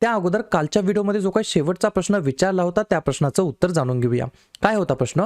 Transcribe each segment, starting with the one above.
त्या अगोदर कालच्या व्हिडिओमध्ये जो काही शेवटचा प्रश्न विचारला होता त्या प्रश्नाचं उत्तर जाणून घेऊया. काय होता प्रश्न?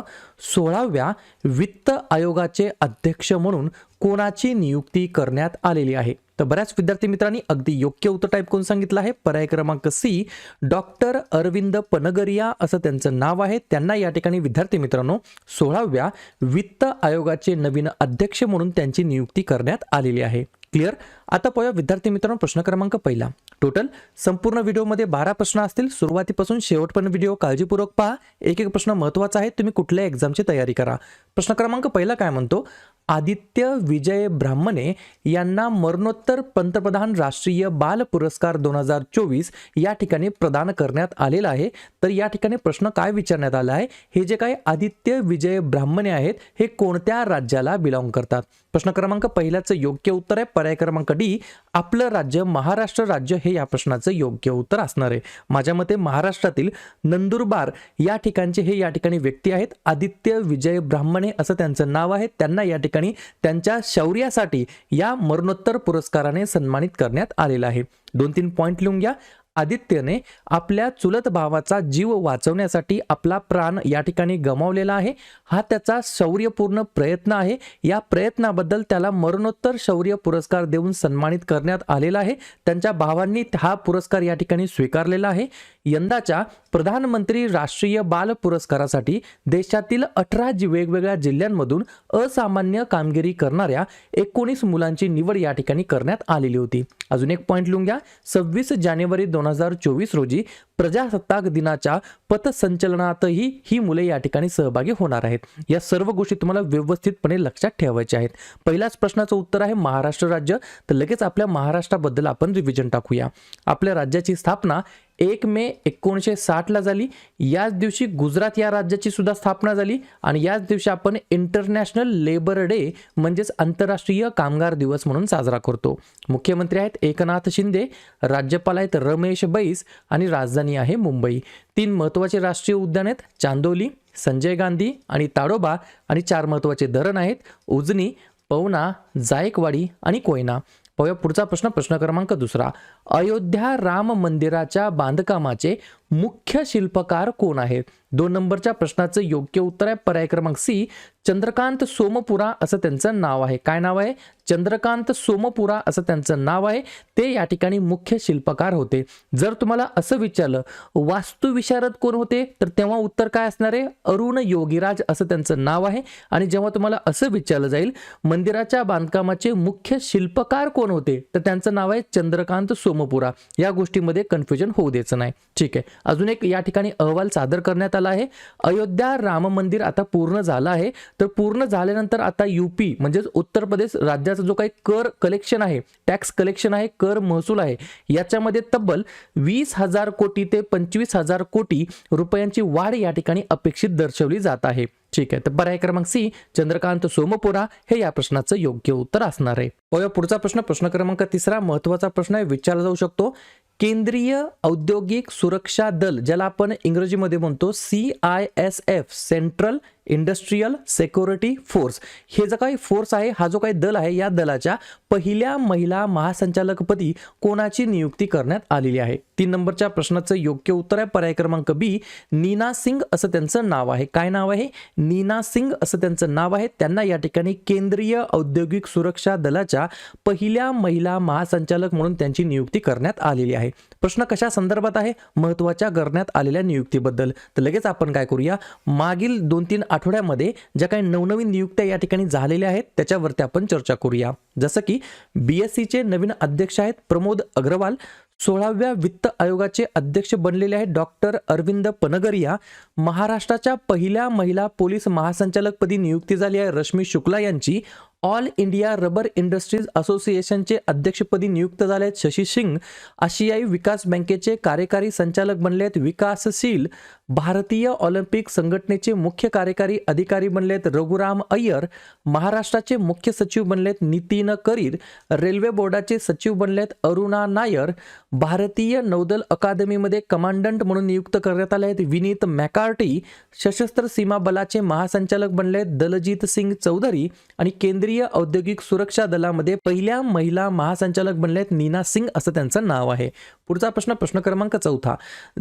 सोळाव्या वित्त आयोगाचे अध्यक्ष म्हणून कोणाची नियुक्ती करण्यात आलेली आहे? तर बऱ्याच विद्यार्थी मित्रांनी अगदी योग्य उत्तर टाईप करून सांगितलं आहे. पर्याय क्रमांक सी डॉक्टर अरविंद पनगरिया असं त्यांचं नाव आहे. त्यांना या ठिकाणी विद्यार्थी मित्रांनो सोळाव्या वित्त आयोगाचे नवीन अध्यक्ष म्हणून त्यांची नियुक्ती करण्यात आलेली आहे. क्लिअर आता पाहूया विद्यार्थी मित्रांनो प्रश्न क्रमांक पहिला. टोटल संपूर्ण व्हिडिओमध्ये बारा प्रश्न असतील. सुरुवातीपासून शेवटपर्यंत व्हिडिओ काळजीपूर्वक पहा. एक एक प्रश्न महत्त्वाचा आहे तुम्ही कुठल्याही एक्झामची तयारी करा. प्रश्न क्रमांक पहिला काय म्हणतो? आदित्य विजय ब्राह्मणे यांना मरणोत्तर पंतप्रधान राष्ट्रीय बाल पुरस्कार दोन हजार चोवीस या ठिकाणी प्रदान करण्यात आलेला आहे. तर या ठिकाणी प्रश्न काय विचारण्यात आला आहे? हे जे काही आदित्य विजय ब्राह्मणे आहेत हे कोणत्या राज्याला बिलॉंग करतात? प्रश्न क्रमांक पहिल्याचं योग्य उत्तर आहे. पर्याय क्रमांक डी आपलं राज्य महाराष्ट्र राज्य हे या प्रश्नाचं योग्य उत्तर असणार आहे. माझ्या मते महाराष्ट्रातील नंदुरबार या ठिकाणचे हे या ठिकाणी व्यक्ती आहेत. आदित्य विजय ब्राह्मणे असं त्यांचं नाव आहे. त्यांना या ठिकाणी त्यांच्या शौर्यासाठी या मरणोत्तर पुरस्काराने सन्मानित करण्यात आलेलं आहे. दोन तीन पॉईंट लिहून घ्या. आदित्यने आपल्या चुलत भावाचा जीव वाचवण्यासाठी आपला प्राण या ठिकाणी गमावलेला आहे. हा त्याचा शौर्यपूर्ण प्रयत्न आहे. या प्रयत्नाबद्दल त्याला मरणोत्तर शौर्य पुरस्कार देऊन सन्मानित करण्यात आलेला आहे. त्यांच्या भावांनी हा पुरस्कार या ठिकाणी स्वीकारलेला आहे. यंदाच्या प्रधानमंत्री राष्ट्रीय बाल पुरस्कारासाठी देशातील अठरा वेगवेगळ्या जिल्ह्यांमधून असामान्य कामगिरी करणाऱ्या एकोणीस मुलांची निवड या ठिकाणी करण्यात आलेली होती. अजून एक पॉईंट लिहून घ्या. सव्वीस जानेवारी दोन हजार चोवीस रोजी प्रजासत्ताक दिनाच्या पथसंचलनातही ही मुले या ठिकाणी सहभागी होणार आहेत. या सर्व गोष्टी तुम्हाला व्यवस्थितपणे लक्षात ठेवायच्या आहेत. पहिल्याच प्रश्नाचं उत्तर आहे महाराष्ट्र राज्य. तर लगेच आपल्या महाराष्ट्राबद्दल आपण रिव्हिजन टाकूया. आपल्या राज्याची स्थापना एक मे एकोणीसशे साठला झाली. याच दिवशी गुजरात या राज्याची सुद्धा स्थापना झाली. आणि याच दिवशी आपण इंटरनॅशनल लेबर डे म्हणजेच आंतरराष्ट्रीय कामगार दिवस म्हणून साजरा करतो. मुख्यमंत्री आहेत एकनाथ शिंदे राज्यपाल आहेत रमेश बैस आणि राजधानी आहे मुंबई. तीन महत्त्वाचे राष्ट्रीय उद्यान आहेत चांदोली संजय गांधी आणि ताडोबा आणि चार महत्त्वाचे धरण आहेत उजनी पवना जायकवाडी आणि कोयना. पाहूया पुढचा प्रश्न प्रश्न क्रमांक दुसरा. अयोध्या राम मंदिराच्या बांधकामाचे मुख्य शिल्पकार कोण आहेत? दोन नंबरच्या प्रश्नाचं योग्य उत्तर आहे पर्याय क्रमांक सी चंद्रकांत सोमपुरा असं त्यांचं नाव आहे. काय नाव आहे? चंद्रकांत सोमपुरा असं त्यांचं नाव आहे. ते या ठिकाणी मुख्य शिल्पकार होते. जर तुम्हाला असं विचारलं वास्तुविशारद कोण होते? तर तेव्हा उत्तर काय असणार आहे? अरुण योगीराज असं त्यांचं नाव आहे. आणि जेव्हा तुम्हाला असं विचारलं जाईल मंदिराच्या बांधकामाचे मुख्य शिल्पकार कोण होते? तर त्यांचं नाव आहे चंद्रकांत सोमपुरा. या गोष्टीमध्ये कन्फ्युजन होऊ द्यायचं नाही. ठीक आहे. अजून एक या ठिकाणी अहवाल सादर करण्यात आला आहे. अयोध्या राम मंदिर आता पूर्ण झालं आहे. तर पूर्ण झाल्यानंतर आता युपी म्हणजेच उत्तर प्रदेश राज्याचा जो काही कर कलेक्शन आहे टॅक्स कलेक्शन आहे कर महसूल आहे याच्यामध्ये तब्बल वीस हजार कोटी ते पंचवीस हजार कोटी रुपयांची वाढ या ठिकाणी अपेक्षित दर्शवली जात आहे. ठीक आहे तर पर्याय क्रमांक सी चंद्रकांत सोमपुरा हे या प्रश्नाचं योग्य उत्तर असणार आहे. पुढचा प्रश्न प्रश्न क्रमांक तिसरा महत्त्वाचा प्रश्न आहे विचारला जाऊ शकतो. केंद्रीय औद्योगिक सुरक्षा दल ज्याला आपण इंग्रजीमध्ये म्हणतो C I S F central industrial security force. हे जो काही फोर्स आहे हा जो काही दल आहे या दलाच्या पहिल्या महिला महासंचालकपदी कोणाची नियुक्ती करण्यात आलेली आहे? तीन नंबरच्या प्रश्नाचं योग्य उत्तर आहे पर्याय क्रमांक बी. नीना सिंग असं त्यांचं नाव आहे. काय नाव आहे? नीना सिंग असं त्यांचं नाव आहे. त्यांना या ठिकाणी केंद्रीय औद्योगिक सुरक्षा दलाच्या पहिल्या महिला महासंचालक म्हणून त्यांची नियुक्ती करण्यात आलेली आहे. प्रश्न कशा संदर्भात आहे? महत्त्वाच्या करण्यात आलेल्या नियुक्तीबद्दल. तर लगेच आपण काय करूया? मागील दोन तीन आठवड्यामध्ये ज्या काही नवनवीन नियुक्त्या या ठिकाणी झालेल्या आहेत त्याच्यावरती आपण चर्चा करूया. जसं की बी एस सीचे नवीन अध्यक्ष आहेत प्रमोद अग्रवाल सोळाव्या वित्त आयोगाचे अध्यक्ष बनलेले आहेत डॉक्टर अरविंद पनगरिया महाराष्ट्राच्या पहिल्या महिला पोलीस महासंचालकपदी नियुक्ती झाली आहे रश्मी शुक्ला यांची ऑल इंडिया रबर इंडस्ट्रीज असोसिएशनचे अध्यक्षपदी नियुक्त झाले आहेत शशी सिंग आशियाई विकास बँकेचे कार्यकारी संचालक बनले आहेत विकासशील भारतीय ऑलिम्पिक संघटनेचे मुख्य कार्यकारी अधिकारी बनलेत रघुराम अय्यर. महाराष्ट्राचे मुख्य सचिव बनलेत नितीन करीर. रेल्वे बोर्डाचे सचिव बनलेत अरुणा नायर. भारतीय नौदल अकादमीमध्ये कमांडंट म्हणून नियुक्त करण्यात आले आहेत. विनीत मॅकार्टी सशस्त्र सीमा बलाचे महासंचालक बनले आहेत. दलजीत सिंग चौधरी आणि केंद्रीय औद्योगिक सुरक्षा दलामध्ये पहिल्या महिला महासंचालक बनले आहेत. नीना सिंग असं त्यांचं नाव आहे. पुढचा प्रश्न प्रश्न क्रमांक चौथा.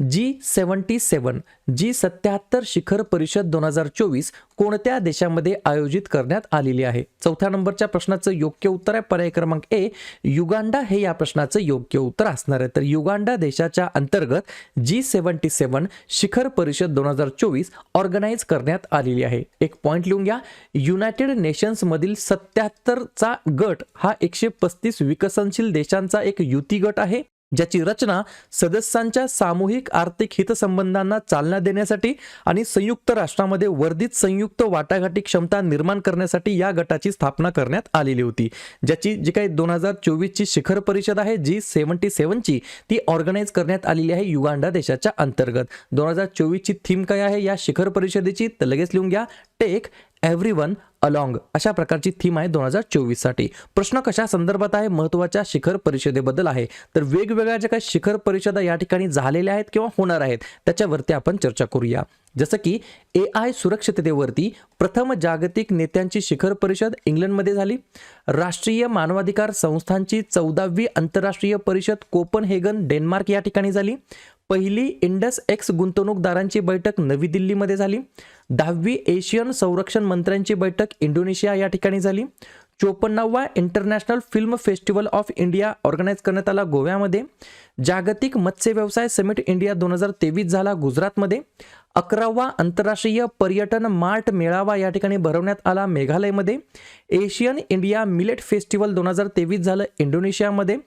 जी सेवन्टी सेवन जी सत्याहत्तर शिखर परिषद दोन हजार चोवीस कोणत्या देशामध्ये आयोजित करण्यात आलेली आहे? चौथ्या नंबरच्या प्रश्नाचं योग्य उत्तर आहे. पर्याय क्रमांक ए युगांडा हे या प्रश्नाचं योग्य उत्तर असणार आहे. तर युगांडा देशाच्या अंतर्गत जी सेव्हन्टी सेवन शिखर परिषद दोन हजार चोवीस ऑर्गनाईज करण्यात आलेली आहे. एक पॉईंट लिहून घ्या. युनायटेड नेशन्समधील सत्याहत्तरचा गट हा एकशे पस्तीस विकसनशील देशांचा एक युती गट आहे. ज्याची रचना सदस्यांच्या सामूहिक आर्थिक हितसंबंधांना चालना देण्यासाठी आणि संयुक्त राष्ट्रामध्ये वर्धित संयुक्त वाटाघाटी क्षमता निर्माण करण्यासाठी या गटाची स्थापना करण्यात आलेली होती. ज्याची जी काही दोन हजार चोवीसची शिखर परिषद आहे जी सेव्हन्टी सेवनची ती ऑर्गनाईज करण्यात आलेली आहे युगांडा देशाच्या अंतर्गत. दोन हजार चोवीसची थीम काय आहे या शिखर परिषदेची? तर लगेच लिहून घ्या. टेक एव्हरी वन अलॉंग अशा प्रकारची थीम आहे दोन हजार चोवीससाठी. प्रश्न कशा संदर्भात आहे? महत्त्वाच्या शिखर परिषदेबद्दल आहे. तर वेगवेगळ्या ज्या काही शिखर परिषदा या ठिकाणी झालेल्या आहेत किंवा होणार आहेत त्याच्यावरती आपण चर्चा करूया. जसं की ए आय सुरक्षिततेवरती प्रथम जागतिक नेत्यांची शिखर परिषद इंग्लंडमध्ये झाली. राष्ट्रीय मानवाधिकार संस्थांची चौदावी आंतरराष्ट्रीय परिषद कोपनहेगन डेन्मार्क या ठिकाणी झाली. पहिली इंडस एक्स गुंतवणूकदारांची बैठक नवी दिल्लीमध्ये झाली. दहावी एशियन संरक्षण मंत्र्यांची बैठक इंडोनेशिया या ठिकाणी झाली. चोपन्नावा international film festival of India organise करण्यात आला गोव्यामध्ये. जागतिक मत्स्य व्यवसाय समिट इंडिया दोन हजार तेवीस झाला गुजरातमध्ये. अकरावा आंतरराष्ट्रीय पर्यटन मार्ट मेळावा या ठिकाणी भरवण्यात आला मेघालयमध्ये. एशियन इंडिया मिलेट फेस्टिवल दोन हजार तेवीस झालं इंडोनेशियामध्ये.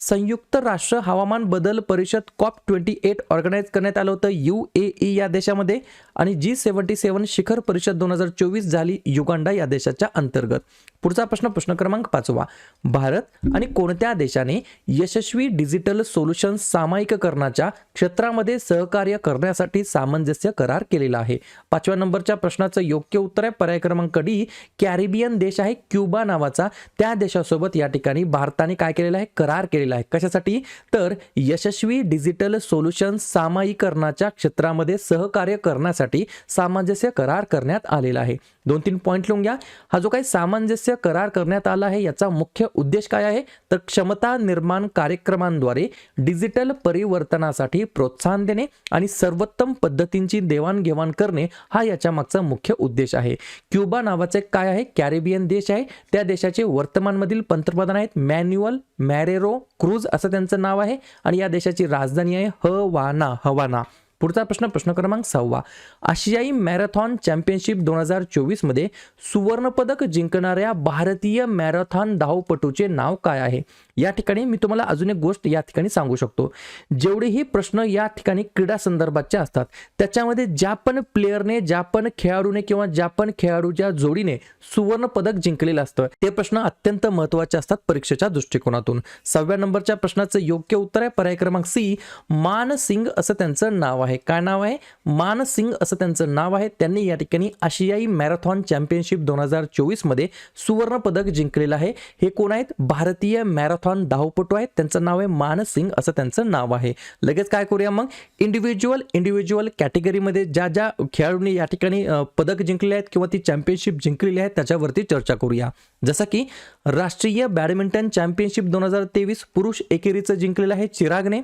संयुक्त राष्ट्र हवामान बदल परिषद कॉप ट्वेंटी एट ऑर्गनाईज करण्यात आलं होतं यू ए ई या देशामध्ये आणि जी सेवन्टी सेवन शिखर परिषद दोन हजार चोवीस झाली युगांडा या देशाच्या अंतर्गत. पुढचा प्रश्न प्रश्न क्रमांक पाचवा. भारत आणि कोणत्या देशाने यशस्वी डिजिटल सोल्युशन्स सामायिककरणाच्या क्षेत्रामध्ये सहकार्य करण्यासाठी सामंजस्य करार केलेला आहे. पाचव्या नंबरच्या प्रश्नाचं योग्य उत्तर आहे. पर्याय क्रमांक डी कॅरिबियन देश आहे क्युबा नावाचा. त्या देशासोबत या ठिकाणी भारताने काय केलेला आहे? करार केलेला आहे. कशासाठी? तर यशस्वी डिजिटल सोल्युशन सामायिकरणाच्या क्षेत्रामध्ये सहकार्य करण्यासाठी सामंजस्य करार करण्यात आलेला आहे. दोन तीन पॉईंट लिहून घ्या. हा जो काही सामंजस्य करार करण्यात आला आहे याचा मुख्य उद्देश काय आहे? तर क्षमता निर्माण कार्यक्रमांद्वारे डिजिटल परिवर्तनासाठी प्रोत्साहन देणे आणि सर्वोत्तम पद्धतींची देवाणघेवाण करणे हा याच्या मागचा मुख्य उद्देश आहे. क्युबा नावाचे काय आहे? कॅरेबियन देश आहे. त्या देशाचे वर्तमानमधील पंतप्रधान आहेत मॅन्युअल मॅरेरो क्रूज असं त्यांचं नाव आहे आणि या देशाची राजधानी आहे हवाना हवाना. पुढचा प्रश्न प्रश्न क्रमांक सहावा. आशियाई मॅरेथॉन चॅम्पियनशिप दोन हजार चोवीसमध्ये सुवर्णपदक जिंकणाऱ्या भारतीय मॅरेथॉन धावपटूचे नाव काय आहे? या ठिकाणी मी तुम्हाला अजून एक गोष्ट या ठिकाणी सांगू शकतो. जेवढेही प्रश्न या ठिकाणी क्रीडा संदर्भातचे असतात त्याच्यामध्ये ज्या पण प्लेअरने ज्या पण खेळाडूने किंवा ज्या पण खेळाडूच्या जोडीने सुवर्ण पदक जिंकलेलं असतं ते प्रश्न अत्यंत महत्त्वाचे असतात परीक्षेच्या दृष्टिकोनातून. सहाव्या नंबरच्या प्रश्नाचं योग्य उत्तर आहे पर्याय क्रमांक सी मान सिंग असं त्यांचं नाव आहे. काय नाव आहे? मान सिंग असं त्यांचं नाव आहे. त्यांनी या ठिकाणी आशियाई मॅरेथॉन चॅम्पियनशिप दोन हजार चोवीसमध्ये सुवर्ण पदक जिंकलेलं आहे. हे कोण आहेत? भारतीय मॅरेथॉन धावपटू आहेत त्यांचं नाव आहे मानसिंग असं त्यांचं नाव आहे. लगेच काय करूया मग? इंडिव्हिज्युअल इंडिव्हिज्युअल कॅटेगरीमध्ये ज्या ज्या खेळाडूंनी या ठिकाणी पदक जिंकले आहेत किंवा ती चॅम्पियनशिप जिंकलेली आहे त्याच्यावरती चर्चा करूया. जसं की राष्ट्रीय बॅडमिंटन चॅम्पियनशिप दोन हजार तेवीस पुरुष एकेरीचं जिंकलेलं आहे चिरागने.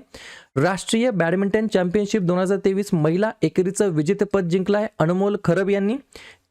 राष्ट्रीय बॅडमिंटन चॅम्पियनशिप दोन हजार तेवीस महिला एकेरीचं विजेतेपद जिंकलं आहे अनमोल खरब यांनी.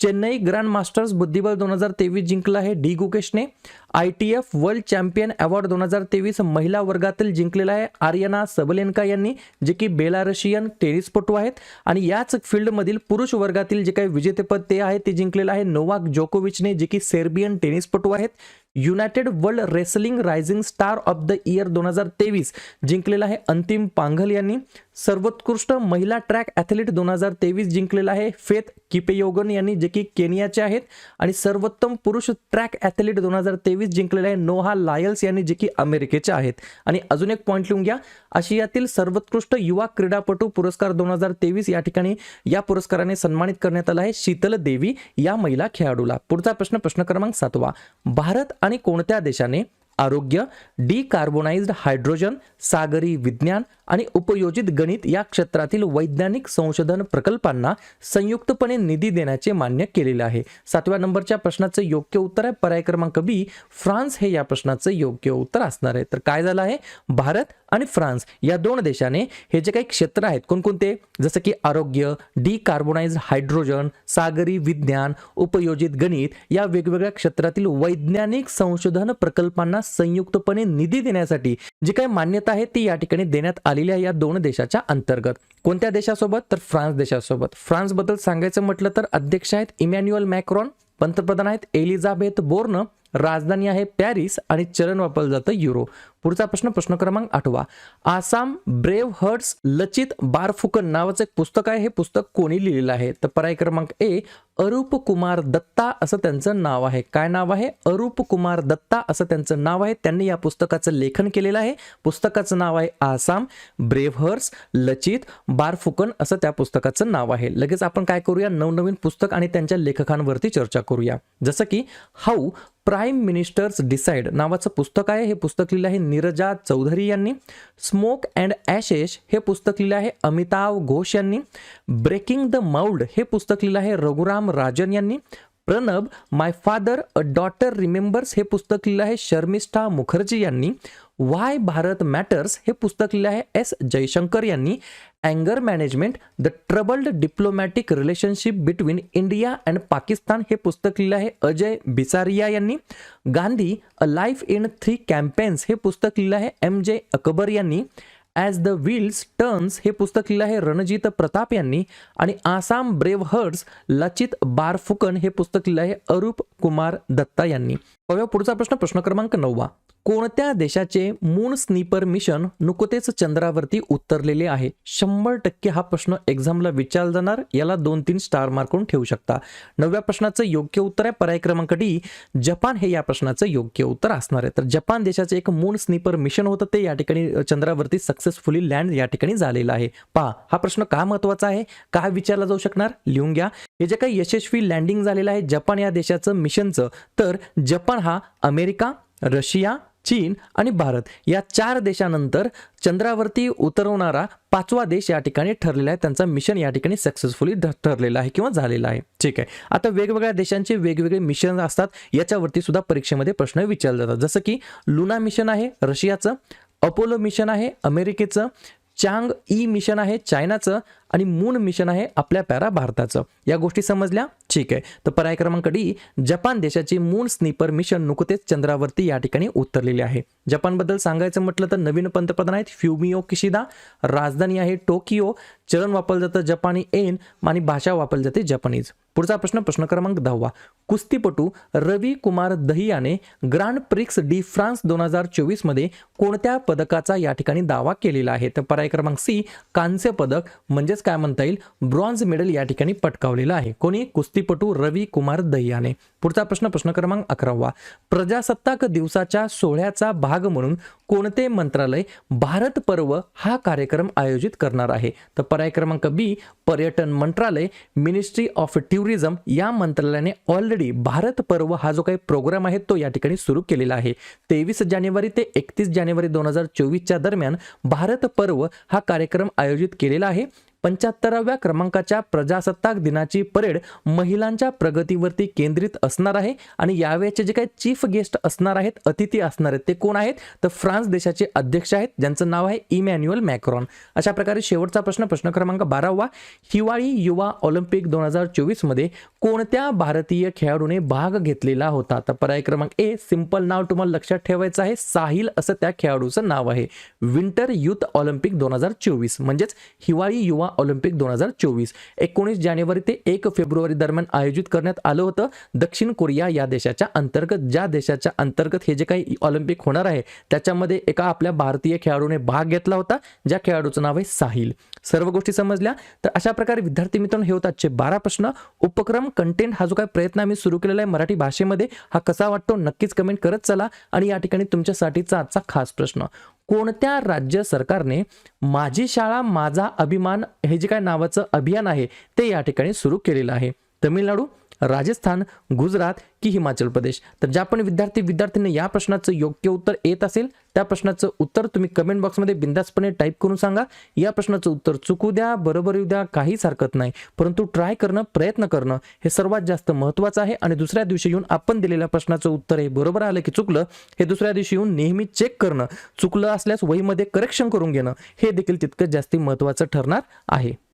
चेन्नई ग्रँड मास्टर्स बुद्धिबळ दोन हजार तेवीस जिंकलं आहे. D गुकेशने I T F world champion award दोन हजार तेवीस महिला वर्गातील जिंकलेला आहे. आर्यना सबलेनका यांनी जे की बेलारशियन टेनिसपटू आहेत. आणि याच फील्डमधील पुरुष वर्गातील जे काही विजेतेपद ते आहे ते जिंकलेलं आहे नोवाक जोकोविचने जे की सेर्बियन टेनिसपटू आहेत. United world wrestling rising star of the year दोन हजार तेवीस जिंकलेला आहे अंतिम पांघल यांनी. सर्वोत्कृष्ट महिला ट्रॅक ॲथलीट दोन हजार तेवीस जिंकलेला आहे फेथ किपेयोगन यांनी जे की केनियाचे आहेत. आणि सर्वोत्तम पुरुष ट्रॅक ॲथलीट दोन हजार तेवीस जिंकलेला आहे नोहा लायल्स यांनी जे की अमेरिकेचे आहेत. आणि अजून एक पॉईंट लिहून घ्या. आशियातील सर्वोत्कृष्ट युवा क्रीडापटू पुरस्कार दोन हजार तेवीस या ठिकाणी या पुरस्काराने सन्मानित करण्यात आला आहे शीतल देवी या महिला खेळाडूला. पुढचा प्रश्न प्रश्न क्रमांक सातवा. भारत आणि कोणत्या देशाने आरोग्य डिकार्बोनाइज्ड हायड्रोजन सागरी विज्ञान आणि उपयोजित गणित या क्षेत्रातील वैज्ञानिक संशोधन प्रकल्पांना संयुक्तपणे निधी देण्याचे मान्य केलेले आहे. सातव्या नंबरच्या प्रश्नाचं योग्य उत्तर आहे. पर्याय क्रमांक बी फ्रान्स हे या प्रश्नाचं योग्य उत्तर असणार आहे. तर काय झालं आहे? भारत आणि फ्रान्स या दोन देशाने हे जे काही क्षेत्र आहेत कोणकोणते? जसं की आरोग्य डी कार्बोनाइज हायड्रोजन सागरी विज्ञान उपयोजित गणित या वेगवेगळ्या क्षेत्रातील वैज्ञानिक संशोधन प्रकल्पांना संयुक्तपणे निधी देण्यासाठी जी काही मान्यता आहे ती या ठिकाणी देण्यात आलेली आहे या दोन देशाच्या अंतर्गत. कोणत्या देशासोबत? तर फ्रान्स देशासोबत. फ्रान्सबद्दल सांगायचं म्हटलं तर अध्यक्ष आहेत इमॅन्युअल मॅक्रॉन पंतप्रधान आहेत एलिझाबेथ बोर्न राजधानी आहे पॅरिस आणि चलन वापरलं जातं युरो. पुढचा प्रश्न प्रश्न क्रमांक आठवा. आसाम ब्रेव हर्ट्स लचित बारफुकन नावाचं एक पुस्तक आहे. हे पुस्तक कोणी लिहिलेलं आहे? तर पर्याय क्रमांक ए अरूप कुमार दत्ता असं त्यांचं नाव आहे. काय नाव आहे? अरूप कुमार दत्ता असं त्यांचं नाव आहे. त्यांनी या पुस्तकाचं लेखन केलेलं आहे. पुस्तकाचं नाव आहे आसाम ब्रेव हर्ट्स लचित बारफुकन असं त्या पुस्तकाचं नाव आहे. लगेच आपण काय करूया? नवनवीन पुस्तक आणि त्यांच्या लेखकांवरती चर्चा करूया. जसं की हाऊ प्राईम मिनिस्टर्स डिसाईड नावाचं पुस्तक आहे. हे पुस्तक लिहिलं आहे नीरजा चौधरी यांनी. स्मोक अँड ॲशेश हे पुस्तक लिहिलं आहे अमिताभ घोष यांनी. ब्रेकिंग द माउल्ड हे पुस्तक लिहिलं आहे रघुराम राजन यांनी. Pranab my father a daughter remembers हे पुस्तक लिहिलं आहे शर्मिष्ठा मुखर्जी यांनी. वाय भारत मॅटर्स हे पुस्तक लिहिलं आहे एस जयशंकर यांनी. अँगर management the troubled diplomatic relationship between India and Pakistan हे पुस्तक लिहिलं आहे. अजय बिसारिया यांनी. Gandhi a life in three campaigns हे पुस्तक लिहिलं आहे. एम जे अकबर यांनी. ॲज द व्हील्स टर्न्स हे पुस्तक लिहिलं आहे. रणजित प्रताप यांनी. आणि आसाम ब्रेव हर्ड्स लचित बारफुकन हे पुस्तक लिहिलं आहे. अरूप कुमार दत्ता यांनी. पाहूया पुढचा प्रश्न. प्रश्न क्रमांक नववा. कोणत्या देशाचे मून स्नीपर मिशन नुकतेच चंद्रावरती उतरलेले आहे? शंभर टक्के हा प्रश्न एक्झामला विचारला जाणार. याला दोन तीन स्टार मार्कून ठेवू शकता. नवव्या प्रश्नाचं योग्य उत्तर आहे. पर्याय क्रमांक डी जपान हे या प्रश्नाचं योग्य उत्तर असणार आहे. तर जपान देशाचे एक मून स्नीपर मिशन होतं. ते या ठिकाणी चंद्रावरती सक्सेसफुली लँड या ठिकाणी झालेलं आहे. पहा हा प्रश्न का महत्त्वाचा आहे? का विचारला जाऊ शकणार? लिहून घ्या. हे जे काही यशस्वी लँडिंग झालेलं आहे जपान या देशाचं मिशनचं तर जपान हा अमेरिका रशिया चीन आणि भारत या चार देशानंतर चंद्रावरती उतरवणारा पाचवा देश या ठिकाणी ठरलेला आहे. त्यांचा मिशन या ठिकाणी सक्सेसफुली ठरलेला आहे किंवा झालेला आहे. ठीक आहे. आता वेगवेगळ्या देशांचे वेगवेगळे मिशन असतात. याच्यावरती सुद्धा परीक्षेमध्ये प्रश्न विचारले जातात. जसं की लुना मिशन आहे रशियाचं अपोलो मिशन आहे अमेरिकेचं चांग ई मिशन आहे चायनाचं आणि मून मिशन आहे आपल्या पॅरा भारताचं. या गोष्टी समजल्या? ठीक आहे. तर पर्याय क्रमांक डी जपान देशाची मून स्नीपर मिशन नुकतेच चंद्रावरती या ठिकाणी उतरलेली आहे. जपानबद्दल सांगायचं म्हटलं तर नवीन पंतप्रधान आहेत फ्युमिओ किशिदा राजधानी आहे टोकियो चलन वापरलं जातं जपानी एन आणि भाषा वापरली जाते जपानीज. पुढचा प्रश्न प्रश्न क्रमांक दहावा. कुस्तीपटू रवी कुमार दहियाने ग्रँड प्रिक्स डी फ्रान्स दोन हजार चोवीसमध्ये कोणत्या पदकाचा या ठिकाणी दावा केलेला आहे? तर पर्याय क्रमांक सी कांस्य पदक म्हणजेच काय म्हणता येईल? ब्रॉन्झ मेडल या ठिकाणी पटकावलेलं आहे. कोणी? कुस्तीपटू रवी कुमार दहियाने. पुढचा प्रश्न प्रश्न क्रमांक अकरावा. प्रजासत्ताक दिवसाच्या सोहळ्याचा भाग म्हणून कोणते मंत्रालय भारत पर्व हा कार्यक्रम आयोजित करणार आहे? तर पर्याय क्रमांक बी पर्यटन मंत्रालय मिनिस्ट्री ऑफ टुरिझम या मंत्रालयाने ऑलरेडी भारत पर्व हा जो काही प्रोग्राम आहे तो या ठिकाणी सुरू केलेला आहे. तेवीस जानेवारी ते एकतीस जानेवारी दोन हजार चोवीसच्या दरम्यान भारत पर्व हा कार्यक्रम आयोजित केलेला आहे. पंच्याहत्तराव्या क्रमांकाच्या प्रजासत्ताक दिनाची परेड महिलांच्या प्रगतीवरती केंद्रित असणार आहे आणि यावेळेचे जे काही चीफ गेस्ट असणार आहेत अतिथी असणार आहेत ते कोण आहेत? तर फ्रान्स देशाचे अध्यक्ष आहेत ज्यांचं नाव आहे इमॅन्युअल मॅक्रॉन. अशा प्रकारे शेवटचा प्रश्न प्रश्न क्रमांक बारावा. हिवाळी युवा ऑलिम्पिक दोन हजार चोवीसमध्ये कोणत्या भारतीय खेळाडूने भाग घेतलेला होता? तर पर्याय क्रमांक ए सिंपल नाव तुम्हाला लक्षात ठेवायचं आहे साहिल असं त्या खेळाडूचं नाव आहे. विंटर युथ ऑलिम्पिक दोन हजार चोवीस. म्हणजेच हिवाळी युवा ऑलिम्पिक दोन हजार चोवीस. एकोणीस जानेवारी ते एक फेब्रुवारी दरम्यान आयोजित करण्यात आलं होतं. दक्षिण कोरिया या देशाच्या अंतर्गत ज्या देशाच्या अंतर्गत हे जे काही ऑलिम्पिक होणार आहे त्याच्यामध्ये एका आपल्या भारतीय खेळाडूने भाग घेतला होता ज्या खेळाडूचं नाव आहे साहिल. सर्व गोष्टी समजल्या? तर अशा प्रकारे विद्यार्थी मित्रांनो हे होतात आजचे बारा प्रश्न. उपक्रम कंटेंट हा जो काही प्रयत्न आम्ही सुरू केलेला आहे मराठी भाषेमध्ये हा कसा वाटतो नक्कीच कमेंट करत चला. आणि या ठिकाणी तुमच्यासाठीचा आजचा खास प्रश्न. कोणत्या राज्य सरकारने माझी शाळा माझा अभिमान हे जे काय नावाचं अभियान आहे ते या ठिकाणी सुरू केलेलं आहे. तमिळनाडू राजस्थान गुजरात की हिमाचल प्रदेश. तर ज्या पण विद्यार्थी विद्यार्थ्यांनी या प्रश्नाचं योग्य उत्तर येत असेल त्या प्रश्नाचं उत्तर तुम्ही कमेंट बॉक्समध्ये बिंदासपणे टाईप करून सांगा. या प्रश्नाचं उत्तर चुकू द्या बरोबर येऊ द्या काहीच हरकत नाही. परंतु ट्राय करणं प्रयत्न करणं हे सर्वात जास्त महत्त्वाचं आहे. आणि दुसऱ्या दिवशी येऊन आपण दिलेल्या प्रश्नाचं उत्तर हे बरोबर आलं की चुकलं हे दुसऱ्या दिवशी येऊन नेहमी चेक करणं चुकलं असल्यास वहीमध्ये करेक्शन करून घेणं हे देखील तितकं जास्ती महत्त्वाचं ठरणार आहे.